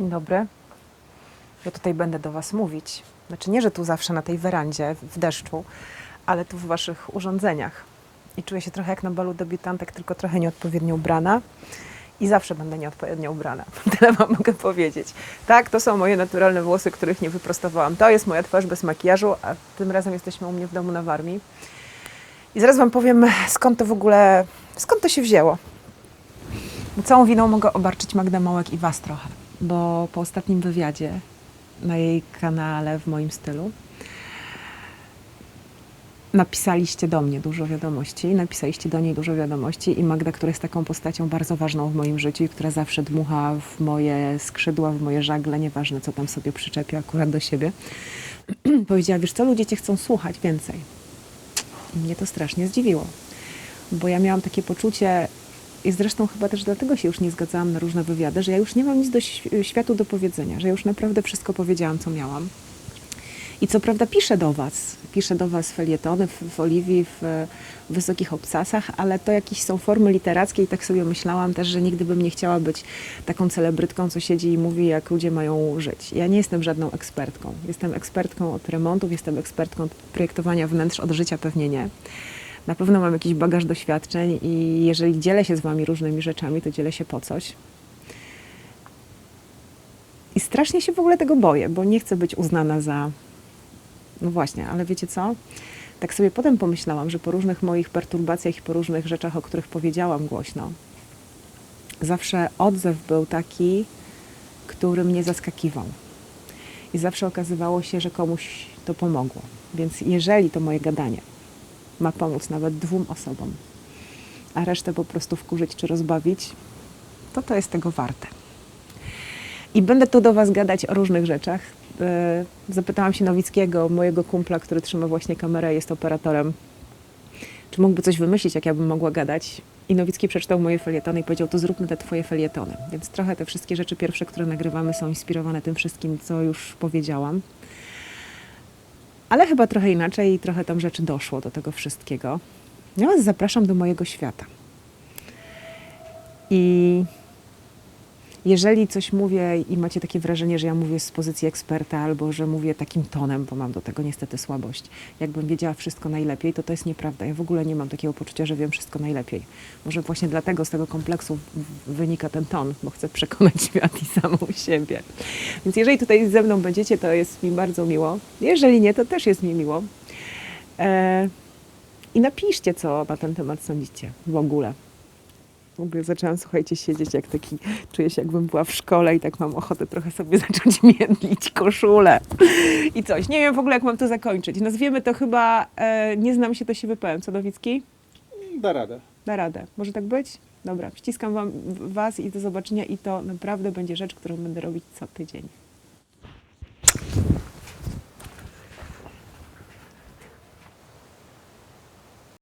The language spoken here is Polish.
Dzień dobry. Ja tutaj będę do Was mówić. Znaczy nie, że tu zawsze na tej werandzie, w deszczu, ale tu w Waszych urządzeniach. I czuję się trochę jak na balu debiutantek, tylko trochę nieodpowiednio ubrana. I zawsze będę nieodpowiednio ubrana. Tyle Wam mogę powiedzieć. Tak, to są moje naturalne włosy, których nie wyprostowałam. To jest moja twarz bez makijażu, a tym razem jesteśmy u mnie w domu na Warmii. I zaraz Wam powiem, skąd to w ogóle, skąd to się wzięło. Całą winą mogę obarczyć Magdę Małek i Was trochę, bo po ostatnim wywiadzie na jej kanale w moim stylu napisaliście do mnie dużo wiadomości, napisaliście do niej dużo wiadomości i Magda, która jest taką postacią bardzo ważną w moim życiu i która zawsze dmucha w moje skrzydła, w moje żagle, nieważne co tam sobie przyczepia akurat do siebie, powiedziała, wiesz co, ludzie Cię chcą słuchać więcej. I mnie to strasznie zdziwiło, bo ja miałam takie poczucie, i zresztą chyba też dlatego się już nie zgadzałam na różne wywiady, że ja już nie mam nic do światu do powiedzenia, że ja już naprawdę wszystko powiedziałam, co miałam. I co prawda piszę do Was, piszę do Was felietony w, w Oliwii, w, w Wysokich Obcasach, ale to jakieś są formy literackie i tak sobie myślałam też, że nigdy bym nie chciała być taką celebrytką, co siedzi i mówi, jak ludzie mają żyć. Ja nie jestem żadną ekspertką. Jestem ekspertką od remontów, jestem ekspertką od projektowania wnętrz, od życia pewnie nie. Na pewno mam jakiś bagaż doświadczeń i jeżeli dzielę się z Wami różnymi rzeczami, to dzielę się po coś. I strasznie się w ogóle tego boję, bo nie chcę być uznana za. No właśnie, ale wiecie co? Tak sobie potem pomyślałam, że po różnych moich perturbacjach i po różnych rzeczach, o których powiedziałam głośno, zawsze odzew był taki, który mnie zaskakiwał. I zawsze okazywało się, że komuś to pomogło. Więc jeżeli to moje gadanie ma pomóc nawet dwóm osobom, a resztę po prostu wkurzyć czy rozbawić, to to jest tego warte. I będę tu do Was gadać o różnych rzeczach. E, Zapytałam się Nowickiego, mojego kumpla, który trzyma właśnie kamerę, jest operatorem, czy mógłby coś wymyślić, jak ja bym mogła gadać. I Nowicki przeczytał moje felietony i powiedział, to zróbmy te Twoje felietony. Więc trochę te wszystkie rzeczy pierwsze, które nagrywamy, są inspirowane tym wszystkim, co już powiedziałam. Ale chyba trochę inaczej i trochę tam rzeczy doszło do tego wszystkiego. Ja Was zapraszam do mojego świata. I jeżeli coś mówię i macie takie wrażenie, że ja mówię z pozycji eksperta albo że mówię takim tonem, bo mam do tego niestety słabość, jakbym wiedziała wszystko najlepiej, to to jest nieprawda. Ja w ogóle nie mam takiego poczucia, że wiem wszystko najlepiej. Może właśnie dlatego z tego kompleksu wynika ten ton, bo chcę przekonać świat i samą siebie. Więc jeżeli tutaj ze mną będziecie, to jest mi bardzo miło. Jeżeli nie, to też jest mi miło. E, I napiszcie, co na ten temat sądzicie w ogóle. W ogóle zaczęłam, słuchajcie, siedzieć jak taki, czuję się jakbym była w szkole i tak mam ochotę trochę sobie zacząć miedlić koszulę i coś. Nie wiem w ogóle, jak mam to zakończyć. Nazwiemy to chyba, e, nie znam się, to się wypowiem. Co, Nowicki? Da radę. Da radę. Może tak być? Dobra, ściskam wam, Was i do zobaczenia i to naprawdę będzie rzecz, którą będę robić co tydzień.